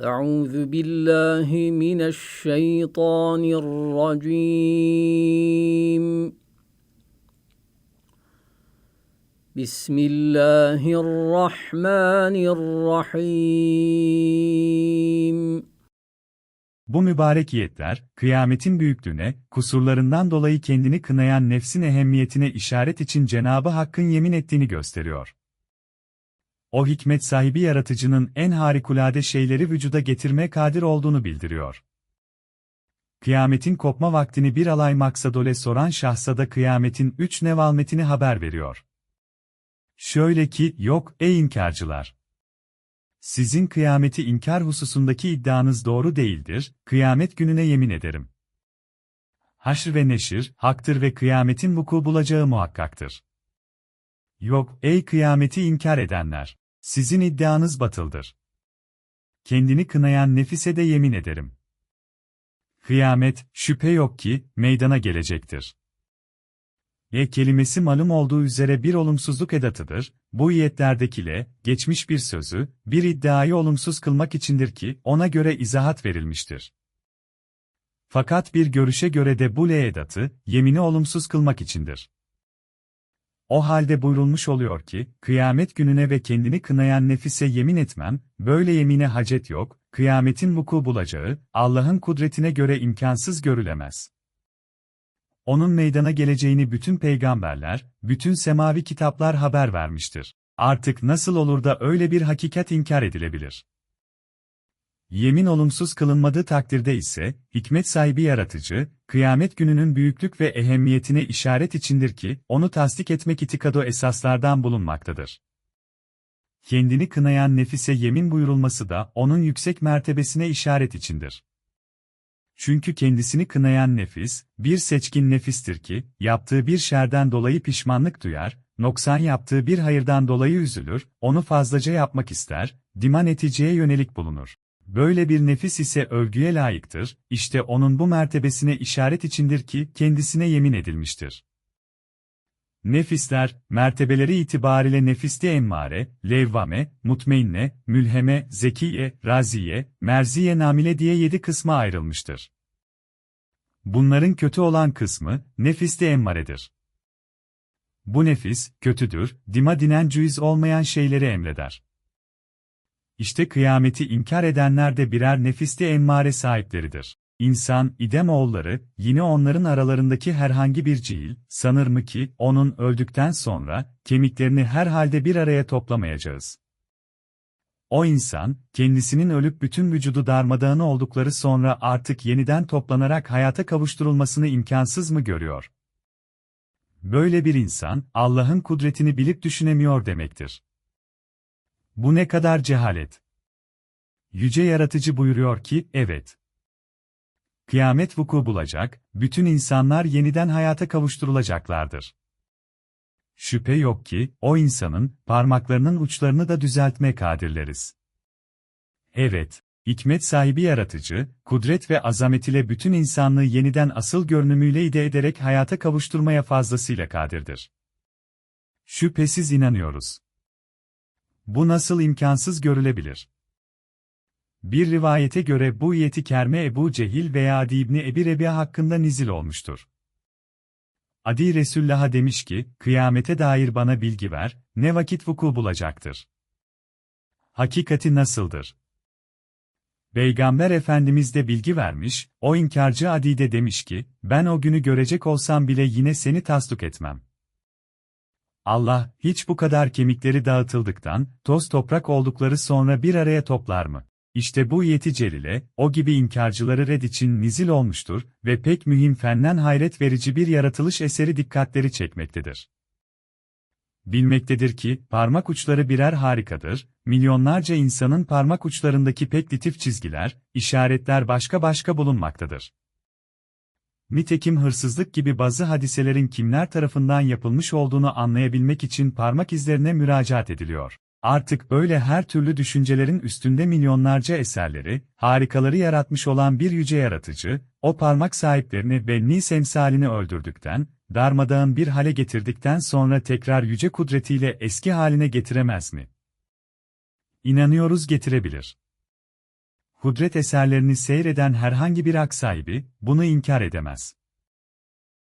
أعوذ بالله من الشيطان الرجيم بسم الله الرحمن الرحيم Bu mübarek yetler, kıyametin büyüklüğüne, kusurlarından dolayı kendini kınayan nefsin ehemmiyetine işaret için Cenabı Hakk'ın yemin ettiğini gösteriyor. O hikmet sahibi yaratıcının en harikulade şeyleri vücuda getirmeye kadir olduğunu bildiriyor. Kıyametin kopma vaktini bir alay maksadole soran şahsada kıyametin üç nevalmetini haber veriyor. Şöyle ki, yok, ey inkarcılar! Sizin kıyameti inkar hususundaki iddianız doğru değildir, kıyamet gününe yemin ederim. Haşr ve neşir, haktır ve kıyametin vuku bulacağı muhakkaktır. Yok, ey kıyameti inkar edenler! Sizin iddianız batıldır. Kendini kınayan nefise de yemin ederim. Kıyamet, şüphe yok ki, meydana gelecektir. E kelimesi malum olduğu üzere bir olumsuzluk edatıdır, bu iyetlerdekile, geçmiş bir sözü, bir iddiayı olumsuz kılmak içindir ki, ona göre izahat verilmiştir. Fakat bir görüşe göre de bu le edatı, yemini olumsuz kılmak içindir. O halde buyrulmuş oluyor ki, kıyamet gününe ve kendini kınayan nefise yemin etmem, böyle yemine hacet yok, kıyametin vuku bulacağı, Allah'ın kudretine göre imkansız görülemez. Onun meydana geleceğini bütün peygamberler, bütün semavi kitaplar haber vermiştir. Artık nasıl olur da öyle bir hakikat inkar edilebilir? Yemin olumsuz kılınmadığı takdirde ise, hikmet sahibi yaratıcı, kıyamet gününün büyüklük ve ehemmiyetine işaret içindir ki, onu tasdik etmek itikado esaslardan bulunmaktadır. Kendini kınayan nefise yemin buyurulması da onun yüksek mertebesine işaret içindir. Çünkü kendisini kınayan nefis, bir seçkin nefistir ki, yaptığı bir şerden dolayı pişmanlık duyar, noksan yaptığı bir hayırdan dolayı üzülür, onu fazlaca yapmak ister, dima neticeye yönelik bulunur. Böyle bir nefis ise övgüye layıktır, işte onun bu mertebesine işaret içindir ki, kendisine yemin edilmiştir. Nefisler, mertebeleri itibariyle nefiste emmare, levvame, mutmainne, mülheme, zekiye, raziye, merziye namile diye yedi kısma ayrılmıştır. Bunların kötü olan kısmı, nefiste emmaredir. Bu nefis, kötüdür, dima dinen cüiz olmayan şeyleri emreder. İşte kıyameti inkar edenler de birer nefiste emmare sahipleridir. İnsan, idem oğulları, yine onların aralarındaki herhangi bir cihil, sanır mı ki, onun öldükten sonra, kemiklerini herhalde bir araya toplamayacağız. O insan, kendisinin ölüp bütün vücudu darmadağını oldukları sonra artık yeniden toplanarak hayata kavuşturulmasını imkansız mı görüyor? Böyle bir insan, Allah'ın kudretini bilip düşünemiyor demektir. Bu ne kadar cehalet. Yüce Yaratıcı buyuruyor ki, evet. Kıyamet vuku bulacak, bütün insanlar yeniden hayata kavuşturulacaklardır. Şüphe yok ki, o insanın, parmaklarının uçlarını da düzeltme kadirleriz. Evet, hikmet sahibi yaratıcı, kudret ve azamet ile bütün insanlığı yeniden asıl görünümüyle ide ederek hayata kavuşturmaya fazlasıyla kadirdir. Şüphesiz inanıyoruz. Bu nasıl imkansız görülebilir? Bir rivayete göre bu yeti kerme Ebu Cehil veya Adi İbni Ebi Rebi'a hakkında nizil olmuştur. Adi Resulullah'a demiş ki, kıyamete dair bana bilgi ver, ne vakit vuku bulacaktır? Hakikati nasıldır? Peygamber Efendimiz de bilgi vermiş, o inkarcı Adi de demiş ki, ben o günü görecek olsam bile yine seni tasduk etmem. Allah, hiç bu kadar kemikleri dağıtıldıktan, toz toprak oldukları sonra bir araya toplar mı? İşte bu yeti celile, o gibi inkarcıları red için nizil olmuştur ve pek mühim fenden hayret verici bir yaratılış eseri dikkatleri çekmektedir. Bilmektedir ki, parmak uçları birer harikadır, milyonlarca insanın parmak uçlarındaki pek litif çizgiler, işaretler başka başka bulunmaktadır. Nitekim hırsızlık gibi bazı hadiselerin kimler tarafından yapılmış olduğunu anlayabilmek için parmak izlerine müracaat ediliyor. Artık böyle her türlü düşüncelerin üstünde milyonlarca eserleri, harikaları yaratmış olan bir yüce yaratıcı, o parmak sahiplerini ve nis emsalini öldürdükten, darmadağın bir hale getirdikten sonra tekrar yüce kudretiyle eski haline getiremez mi? İnanıyoruz getirebilir. Kudret eserlerini seyreden herhangi bir hak sahibi, bunu inkar edemez.